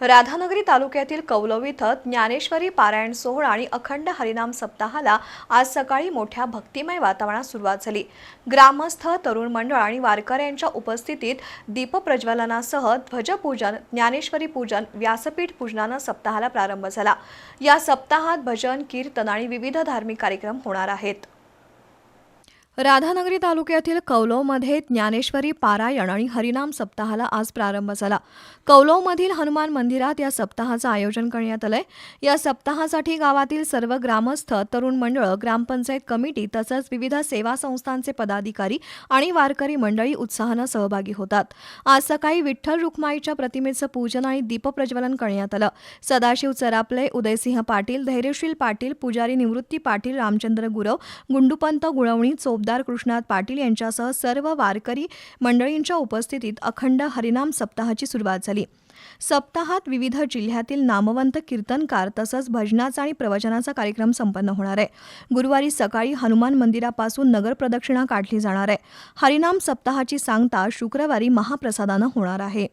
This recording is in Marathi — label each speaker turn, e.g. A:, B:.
A: राधानगरी तालुक्यातील कौलव इथं ज्ञानेश्वरी पारायण सोहळा आणि अखंड हरिनाम सप्ताहाला आज सकाळी मोठ्या भक्तिमय वातावरणात सुरुवात झाली. ग्रामस्थ तरुण मंडळ आणि वारकऱ्यांच्या उपस्थितीत दीपप्रज्वलनासह ध्वजपूजन ज्ञानेश्वरी पूजन व्यासपीठ पूजनानं सप्ताहाला प्रारंभ झाला. या सप्ताहात भजन कीर्तन आणि विविध धार्मिक कार्यक्रम होणार आहेत. राधानगरी तालुक्यातील कौलवमध्ये ज्ञानेश्वरी पारायण आणि हरिनाम सप्ताहाला आज प्रारंभ झाला. कौलवमधील हनुमान मंदिरात या सप्ताहाचं आयोजन करण्यात आलंय. या सप्ताहासाठी गावातील सर्व ग्रामस्थ तरुण मंडळ ग्रामपंचायत कमिटी तसंच विविध सेवा संस्थांचे पदाधिकारी आणि वारकरी मंडळी उत्साहानं सहभागी होतात. आज सकाळी विठ्ठल रुक्माईच्या प्रतिमेचं पूजन आणि दीपप्रज्वलन करण्यात आलं. सदाशिव चरापले उदयसिंह पाटील धैर्यशील पाटील पुजारी निवृत्ती पाटील रामचंद्र गुरव गुंडूपंत गुळवणी आमदार कृष्णात पाटील यांच्यासह सर्व वारकरी मंडळींच्या उपस्थितीत अखंड हरिनाम सप्ताहाची सुरुवात झाली. सप्ताहात विविध जिल्ह्यातील नामवंत कीर्तनकार तसंच भजनाचा आणि प्रवचनाचा कार्यक्रम संपन्न होणार आहे. गुरुवारी सकाळी हनुमान मंदिरापासून नगर प्रदक्षिणा काढली जाणार आहे. हरिनाम सप्ताहाची सांगता शुक्रवारी महाप्रसादानं होणार आहे.